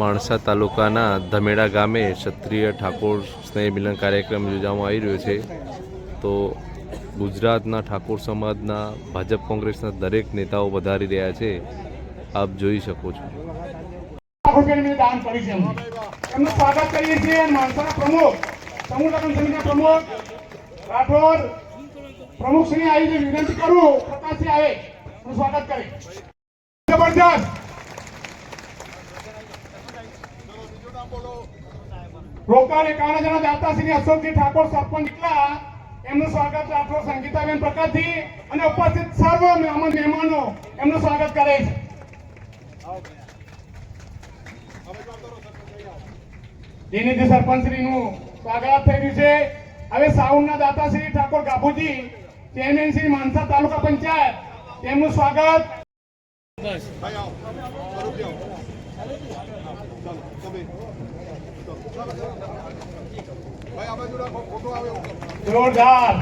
માણસા તાલુકાના ધમેડા ગામે ક્ષત્રિય ઠાકોર સ્નેહ મિલન કાર્યક્રમ યોજવામાં આવી રહ્યો છે. તો ગુજરાતના ઠાકોર સમાજના ભાજપ કોંગ્રેસના દરેક નેતાઓ વધારી રહ્યા છે. આપ જોઈ શકો છો. સ્વાગત કરીએ છીએ પ્રમુખ પ્રમુખ પ્રમુખ સ્વાગત કરે. જબરજસ્ત. રોકાણ એકાવન જણા દાતા શ્રી અશોકજી ઠાકોર સરપંચ એટલા એમનું સ્વાગત રાઠોડ સંગીતાબેન પ્રકાશજી અને ઉપસ્થિત સર્વ મહેમાન એમનું સ્વાગત કરે છે. દિનેશ સરપંચશ્રીનું સ્વાગત થઈ રહ્યું છે. હવે સાઉન્ડના દાતા શ્રી ઠાકોર ગાભુજી, ચેરમેન શ્રી માનસા તાલુકા પંચાયત, તેમનું સ્વાગત. જોરદાર.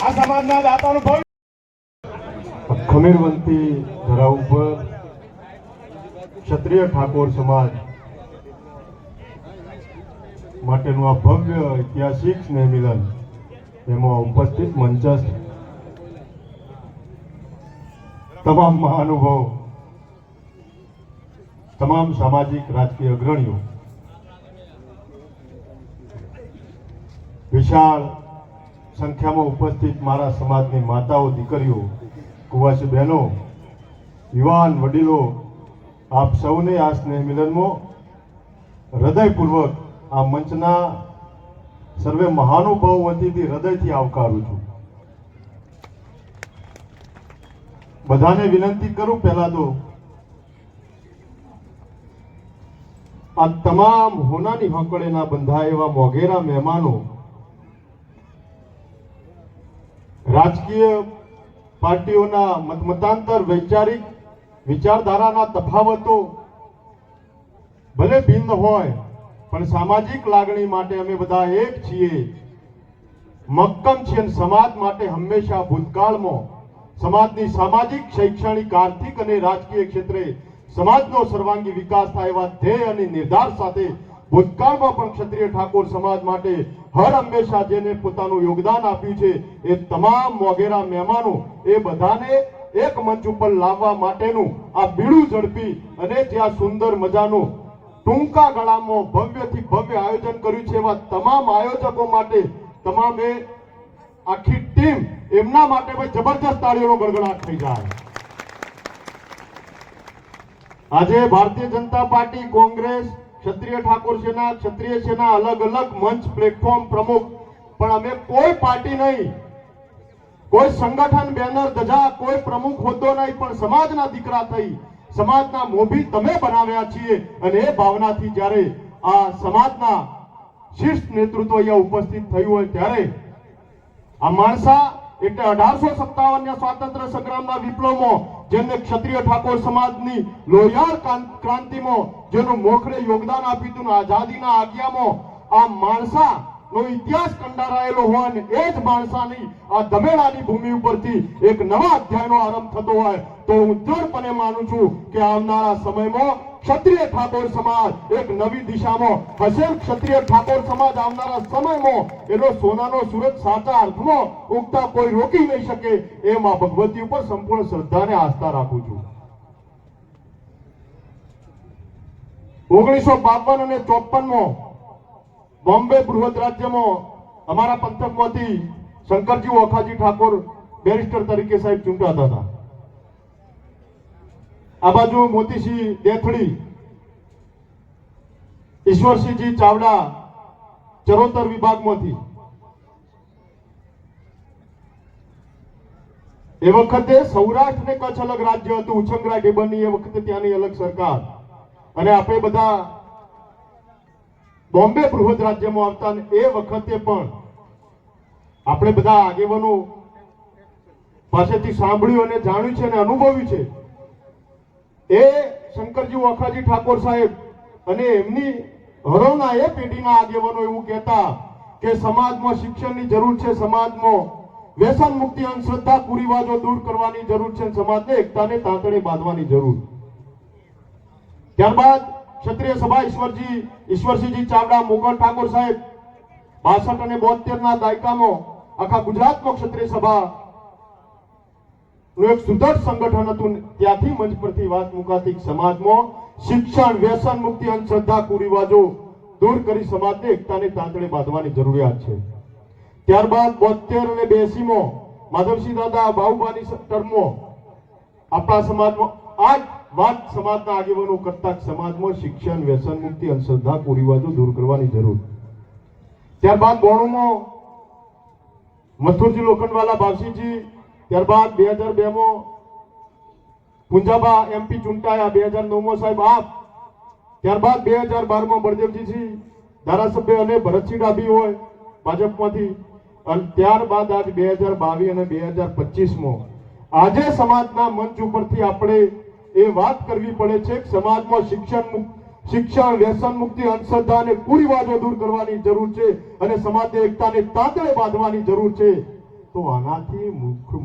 આ સમાજના દાતાનું ભવ્ય ખમીરવંતી ધરા ઉપર ક્ષત્રિય ઠાકોર સમાજ માટેનું આ ભવ્ય ઐતિહાસિક સ્નેહ મિલન એમાં ઉપસ્થિત મંચસ્થ તમામ મહાનુભાવો તમામ સામાજિક, રાજકીય અગ્રણીઓ, વિશાળ સંખ્યામાં ઉપસ્થિત મારા સમાજની માતાઓ, દીકરીઓ, કુવાસી બહેનો, યુવાન વડીલો, આપ સૌને આ સ્નેહ મિલનમાં હૃદયપૂર્વક આ મંચના સર્વે મહાનુભાવ વતીથી હૃદયથી આવકારું છું. બધાને વિનંતી કરું પહેલા તો આ તમામ હોનાની હંકળેના બંધાય એવા મોઘેરા મહેમાનો રાજકીય પાર્ટીઓના મતમતાંતર વૈચારિક વિચારધારાના તફાવતો ભલે ભિન્ન હોય, પણ સામાજિક લાગણી માટે અમે બધા એક છીએ. મક્કમ છીએ સમાજ માટે હંમેશા ભૂતકાળમાં. સમાજની સામાજિક, શૈક્ષણિક, આર્થિક અને રાજકીય ક્ષેત્રે સમાજનો સર્વાંગી વિકાસ થાય એવા ધ્યેય અને નિર્ધાર સાથે ભૂતકાળમાં પણ ક્ષત્રિય ઠાકોર સમાજ માટે હર હંમેશા જેને પોતાનું યોગદાન આપ્યું છે એ તમામ વગેરા મહેમાનો એ બધાને એક મંચ ઉપર લાવવા માટેનું આ બીડું ઝડપી અને ત્યાં સુંદર મજાનું ટૂંકા ગાળામાં ભવ્યથી ભવ્ય આયોજન કર્યું છે એવા તમામ આયોજકો માટે તમામે આખી ટીમ એમના માટે ભાઈ જબરજસ્ત તાળીઓનો ગડગડાટ થઈ જાય. આજે ભારતીય જનતા પાર્ટી, કોંગ્રેસ, ક્ષત્રિય ઠાકોર સેના, ક્ષત્રિય સેના અલગ અલગ મંચ પ્લેટફોર્મ પ્રમુખ. પણ અમે કોઈ પાર્ટી નહીં. કોઈ સંગઠન, બેનર, ધજા, કોઈ પ્રમુખ હોદ્દો નહીં, પણ સમાજના દીકરા થઈ, સમાજના મોભી તમે બનાવ્યા છીએ. અને એ ભાવનાથી જ્યારે આ સમાજના શિષ્ટ નેતૃત્વ અહીંયા ઉપસ્થિત થયું હોય ત્યારે આ માણસા એટલે અઢારસો સત્તાવન સ્વાતંત્ર્ય સંગ્રામના વિપ્લવમાં જેમને ક્ષત્રિય ઠાકોર સમાજની લોહિયાળ ક્રાં- ક્રાંતિમાં જેનું મોખરે યોગદાન આપ્યું હતું આઝાદીના આજ્ઞામાં આ માણસા નો ઇતિહાસ કંડારાયેલો હોય એ જ માણસાની આ ધમેડાની ભૂમિ ઉપરથી એક નવા અધ્યાયનો આરંભ થતો હોય તો હું દ્રઢપણે માનું છું કે આવનારા સમયમાં ક્ષત્રિય ઠાકોર સમાજ એક નવી દિશામાં, હશે ક્ષત્રિય ઠાકોર સમાજ આવનારા સમયમાં એનો સોનાનો સુરત સાચા અર્થમાં ઉગતા કોઈ રોકી નહીં શકે એ માં ભગવતી ઉપર સંપૂર્ણ શ્રદ્ધા અને આસ્થા રાખું છું. ઓગણીસો બાવન અને ચોપનમાં બોમ્બે બૃહદ રાજ્યમાં અમારા પંથકમાંથી શંકરજી ઓખાજી ઠાકોર બેરિસ્ટર તરીકે સાહેબ ચૂંટાતા હતા. આ બાજુ મોતીસિંહ દેથડી, ઈશ્વરસિંહજી ચાવડા ચરોતર વિભાગમાંથી. એ વખતે સૌરાષ્ટ્ર ને કચ્છ અલગ રાજ્ય હતું ઉછંગરા ડેબરની એ વખતે ત્યાંની અલગ સરકાર. અને આપણે બધા બોમ્બે બૃહદ રાજ્યમાં આવતા એ વખતે પણ આપણે બધા આગેવાનો પાસેથી સાંભળ્યું અને જાણ્યું છે અને અનુભવ્યું છે. એ શંકરજી વખાજી ઠાકોર સાહેબ અને એમની હરોના એ પેઢીના આગેવાનો એવું કહેતા કે સમાજમાં શિક્ષણની જરૂર છે, સમાજમાં વ્યસન મુક્તિ અંધશ્રદ્ધા કુરિવાજો દૂર કરવાની જરૂર છે સમાજને એકતાને તાંતણે બાંધવાની જરૂર. ત્યારબાદ ક્ષત્રિય સભા ઈશ્વરજી ઈશ્વરસિંહજી ચાવડા, મોગલ ઠાકોર સાહેબ, બાસઠ અને બોતેર ના દાયકામાં આખા ગુજરાતમાં ક્ષત્રિય સભા નું એક સુદૃઢ સંગઠન હતું. ત્યાંથી મંચ પરથી વાત મુકાતી સમાજમાં શિક્ષણ, વ્યસન મુક્તિ અંધશ્રદ્ધા કુરિવાજો દૂર કરી સમાજને એકતાને તાંતણે બાંધવાની જરૂરિયાત છે. ત્યારબાદ બોતેર અને બેસીમાં માધવસિંહ દાદા બાહુબાની ટર્મો આપણા સમાજમાં આ વાત સમાજના આગેવાનો કરતા સમાજમાં શિક્ષણ, વ્યસન મુક્તિ, અંધશ્રદ્ધા, કુરિવાજો દૂર કરવાની જરૂર. ત્યારબાદ બોણુમાં મથુરજી લોખંડવાલા ભાવસિંહજી ત્યારબાદ બે હજાર બે માં પુંજાબા એમપી ચૂંટાયા, બે હજાર નવમાં સાહેબ આપ, ત્યારબાદ બે હજાર બારમાં બળદેવજીજી ધારાસભ્ય અને ભરતસિંહ ડાભી હોય ભાજપમાંથી, અને ત્યારબાદ આજ બે હજાર બાવીસ અને બે હજાર પચીસમાં આજે સમાજના મંચ ઉપરથી આપણે એ વાત કરવી પડે છે સમાજમાં શિક્ષણ શિક્ષણ, વ્યસન મુક્તિ, અંધશ્રદ્ધા અને કુરિવાજો દૂર કરવાની જરૂર છે અને સમાજની એકતાને તાંતણે બાંધવાની જરૂર છે. તો આનાથી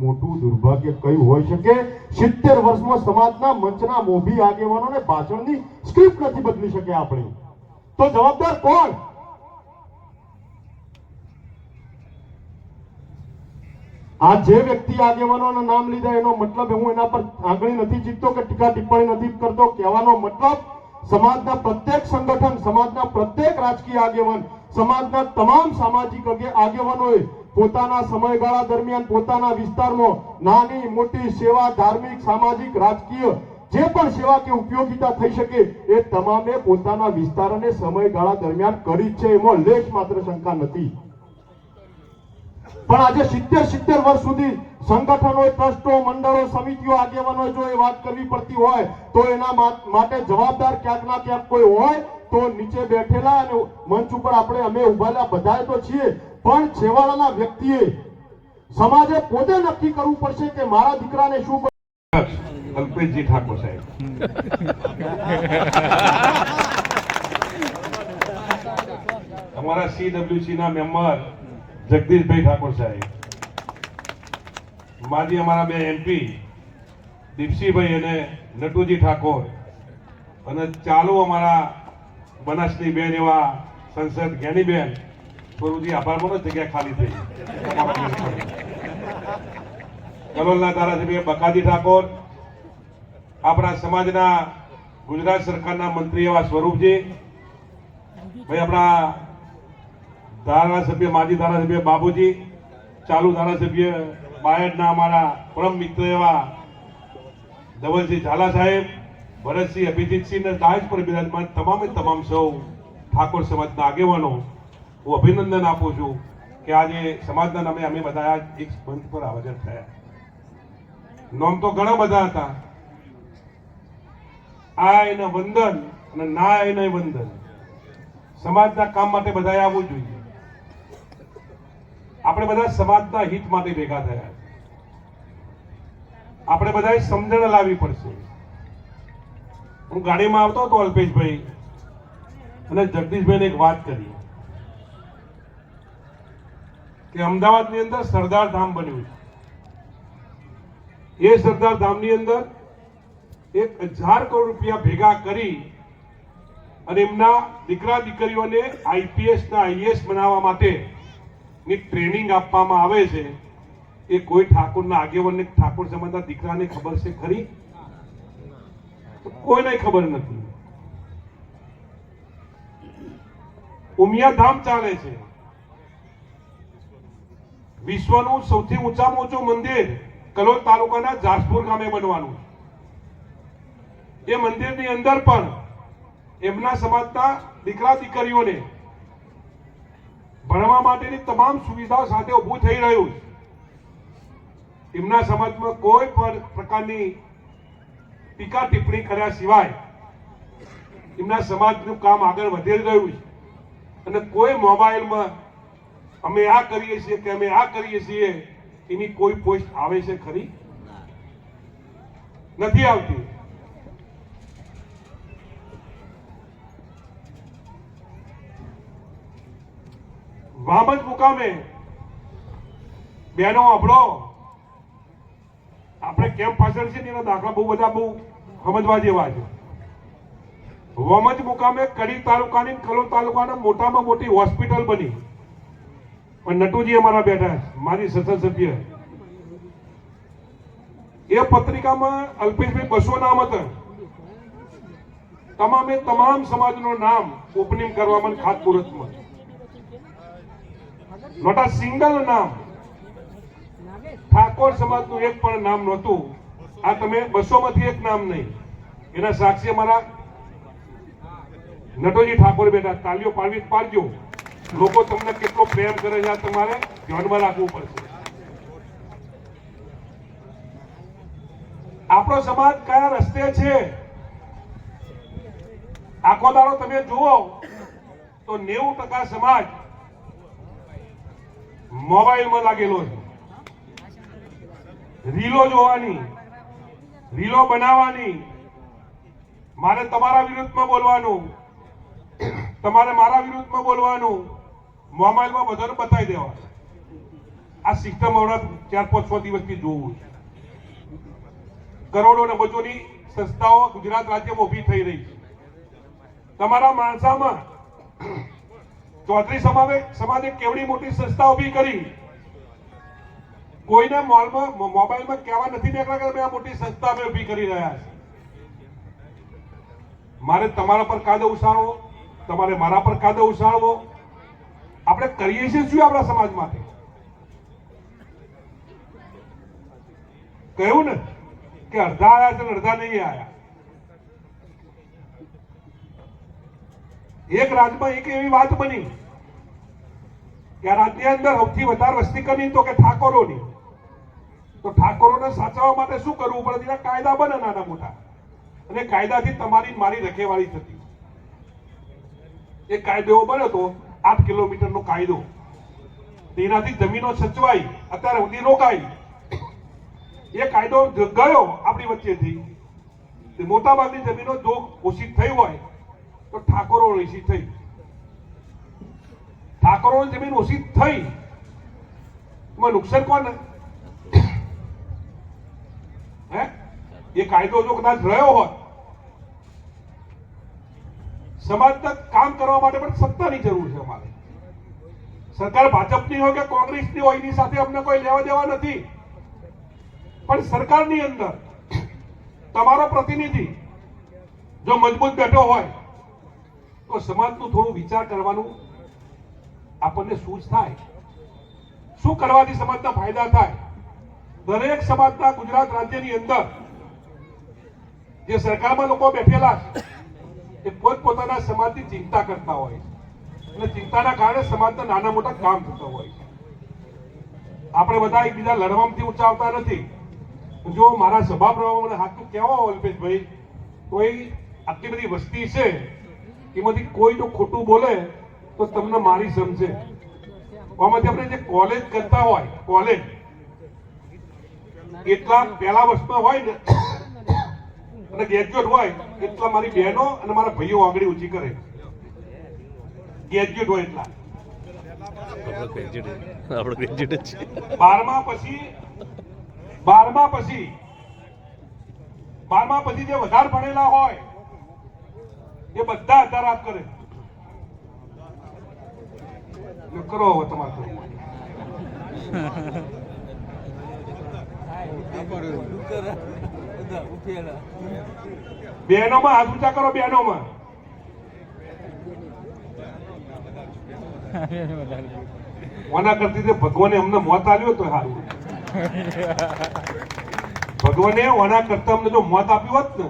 મોટું દુર્ભાગ્ય કયું હોઈ શકે? સિત્તેર વર્ષમાં સમાજના મંચના મોભી આગેવાનોને ભાષણની સ્ક્રિપ્ટ નથી બદલી શકે આપણે. તો જવાબદાર કોણ? આ જે વ્યક્તિ આગેવાનોના નામ લીધા, એનો મતલબ હું એના પર આંગળી નથી ચીકતો કે ટીકા ટિપ્પણી નથી કરતો. કહેવાનો મતલબ, સમાજના પ્રત્યેક સંગઠન, સમાજના પ્રત્યેક રાજકીય આગેવાન, સમાજના તમામ સામાજિક આગેવાનોએ પોતાના સમયગાળા દરમિયાન પોતાના વિસ્તારમાં નાની, મોટી, સેવા, ધાર્મિક, સામાજિક, રાજકીય જે પણ સેવા કે ઉપયોગીતા થઈ શકે, એ તમામે પોતાના વિસ્તાર અને સમયગાળા દરમિયાન કરી છે. એમાં લેશ માત્ર શંકા નથી. પણ આજે સિત્તેર સિત્તેર વર્ષ સુધી સંગઠનો ટ્રસ્ટો મંડળો સમિતિઓ આગેવાનો જો એ વાત કરવી પડતી હોય તો એના માટે જવાબદાર ક્યાંક ના ક્યાંક કોઈ હોય તો નીચે બેઠેલા અને મંચ ઉપર આપણે અમે ઉભાયેલા બધાએ તો છીએ. પણ છેવાડાના વ્યક્તિએ સમાજે પોતે નક્કી કરવું પડશે કે મારા દીકરાને શું અલ્પેશજી ઠાકોર સાહેબ. અમારા સીડબ્લ્યુસી ના મેમ્બર જગદીશભાઈ ઠાકોર સાહેબ. માજી અમારા બે એમપી દીપસીભાઈ અને નટુજી ઠાકોર અને ચાલુ અમારા બનાસની બેન એવા સંસદ જ્ઞાનીબેન, સ્વરૂપજી આભાર માનો જગ્યા ખાલી થઈ કલોલના ધારાસભ્ય બકાજી ઠાકોર, આપણા સમાજના ગુજરાત સરકારના મંત્રી એવા સ્વરૂપજી, ભાઈ આપણા ધારાસભ્ય, માજી ધારાસભ્ય બાબુજી ચાલુ ધારાસભ્ય બાયડના અમારા પરમ મિત્ર એવા ધવલસિંહ ઝાલા સાહેબ, ભરતસિંહ અભિજીતસિંહ અને દાજ પર બિરાજમાન તમામે તમામ સૌ ઠાકોર સમાજના આગેવાનો, હું અભિનંદન આપું છું કે આજે સમાજના નામે અમે બધા એક મંચ પર હાજર થયા. નોમ તો ઘણા બધા હતા. આ એને વંદન અને ના એને વંદન. સમાજના કામ માટે બધાએ આવવું જોઈએ. આપણે બધા સમાજના હિત માટે ભેગા થયા. આપણે બધાએ સમજણ લાવવી પડશે. હું ગાડીમાં આવતો હતો અલ્પેશભાઈ, અને જગદીશભાઈને એક વાત કરી કે અમદાવાદની અંદર સરદાર ધામ બન્યું છે. એ સરદાર ધામની અંદર એક હજાર કરોડ રૂપિયા ભેગા કરી અને એમના દીકરા દીકરીઓને આઈપીએસ ના આઈએસ બનાવવા માટે ની ટ્રેનિંગ આપવામાં આવે છે, એ કોઈ ઠાકોરના આગેવાનને ઠાકોર સમાજના દીકરાને ખબર છે ખરી? કોઈને ખબર નથી. ઉમિયા ધામ ચાલે છે. વિશ્વનું સૌથી ઊંચામાં ઊંચું મંદિર કલોલ તાલુકાના જાસપુર ગામે બનવાનું એ મંદિરની અંદર પણ એમના સમાજના દીકરા દીકરીઓને ભણવા માટેની તમામ સુવિધાઓ સાથે ઊભું થઈ રહ્યું છે. એમના સમાજમાં કોઈ પણ પ્રકારની ટીકા ટિપ્પણી કર્યા સિવાય એમના સમાજનું કામ આગળ વધી રહ્યું છે. અને કોઈ મોબાઈલમાં અમે આ કરીએ છીએ કે અમે આ કરીએ છીએ એની કોઈ પોસ્ટ આવે છે ખરી? નથી આવતી. વામજ મુકામે બેનો આપણો આપણે કેમ પાછળ છે એના દાખલા બહુ બધા બહુ સમજવા જેવા છે. વમજ મુકામે કડી તાલુકાની કલોલ તાલુકાના મોટામાં મોટી હોસ્પિટલ બની. પણ નટુજી અમારા બેઠા મારી સંસદ સભ્ય. એ પત્રિકામાં અલ્પેશભાઈ બસો નામ હતા. તમામે તમામ સમાજનું નામ ઓપનિંગ કરવામાં ખાતમુહૂર્તમાં આ સિંગલ નામ. ઠાકોર સમાજનું એક પણ નામ નહોતું. આ તમે બસો માંથી એક નામ નહીં. એના સાક્ષી અમારા નટોજી ઠાકોર બેટા તાલીઓ પાડવી પાડજો. લોકો તમને કેટલો પ્રેમ કરે છે તમારે ધ્યાનમાં રાખવું પડશે. આપણો સમાજ કયા રસ્તે છે? આખો દાડો તમે જુઓ તો નેવું ટકા સમાજ મોબાઈલમાં લાગેલો છે. રીલો જોવાની, રીલો બનાવવાની. મારે તમારા વિરુદ્ધમાં બોલવાનું. તમારે મારા વિરુદ્ધમાં બોલવાનું. મોબાઈલમાં બધાને બતાવી દેવા આ સિસ્ટમ હમણાં ચાર પાંચ છ દિવસથી જોવું છે. કરોડો ને સંસ્થાઓ ગુજરાત રાજ્યમાં ઊભી થઈ રહી છે. તમારા માણસામાં ચૌધરી સમાવે, સમાજે કેવડી મોટી સંસ્થા ઊભી કરી? કોઈને મોલમાં મોબાઈલમાં કહેવા નથી નીકળ્યા કે આ મોટી સંસ્થા અમે ઊભી કરી રહ્યા છે. મારે તમારા પર કાયદો ઉછાળવો, તમારે મારા પર કાયદો ઉછાળવો. આપણે કરીએ છીએ શું આપણા સમાજ માટે? કહ્યું ને કે અડધા આવ્યા છે અડધા નહીં આયા. એક રાજ્યમાં એક એવી વાત બની કે આ રાજ્યની અંદર સૌથી વધારે વસ્તી કરી તો કે ઠાકોરોની. તો ઠાકોરોને સાચવવા માટે શું કરવું પડે? તેના કાયદા બને નાના મોટા. અને કાયદાથી તમારી મારી રખેવાળી થતી. એ કાયદો બન્યો તો આઠ કિલોમીટરનો કાયદો. તેનાથી જમીનો સચવાઈ, અત્યારે સુધી રોકાઈ. એ કાયદો ગયો આપણી વચ્ચેથી. મોટાભાગની જમીનો જો ઘોષિત થઈ હોય તો ઠાકોરો ઓછી થઈ. ઠાકોરો જમીન ઓછી થઈ. એમાં નુકસાન કોને હે? એ કાયદો જો કદાચ રહ્યો હોત સમાજના કામ કરવા માટે પણ સત્તાની જરૂર છે અમારે. સરકાર ભાજપની હોય કે કોંગ્રેસની હોય, એની સાથે અમને કોઈ લેવા દેવા નથી. પણ સરકારની અંદર તમારો પ્રતિનિધિ જો મજબૂત બેઠો હોય તો સમાજનું થોડું વિચાર કરવાનું આપણને સૂઝ થાય. શું કરવાથી સમાજના ફાયદા થાય? દરેક સમાજના ગુજરાત રાજ્યની અંદર જે સરકારમાં લોકો બેઠેલા છે, એ પોતપોતાના સમાજની ચિંતા કરતા હોય અને ચિંતાના કારણે સમાજના નાના મોટા કામ થતા હોય આપણે બધા એકબીજા લડવામાંથી ઉંચાવતા નથી. જો મારા સભા મને હાથું કહેવા અલ્પેશભાઈ, તો એ આટલી બધી વસ્તી છે એમાંથી કોઈ જો ખોટું બોલે તો તમને મારી સમજે. આમાંથી આપણે જે કોલેજ કરતા હોય કોલેજ એટલા પહેલા વર્ષમાં હોય ને અને ગ્રેજ્યુએટ હોય એટલા મારી બહેનો અને મારા ભાઈઓ આંગળી ઊંચી કરે. ગ્રેજ્યુએટ હોય એટલા. આપણો ગ્રેજ્યુએટ છે બારમા પછી બારમા પછી બારમા પછી જે વધારે ભણેલા હોય એ બધા આધાર કરે. કરો હવે તમારે બેનો માં હાથ ઊંચા કરો બહેનોમાં કોના કરતી તે ભગવાને અમને મોત આલ્યો તો સારું ભગવાને ઓના કરતા અમને જો મોત આપ્યું હોત ને.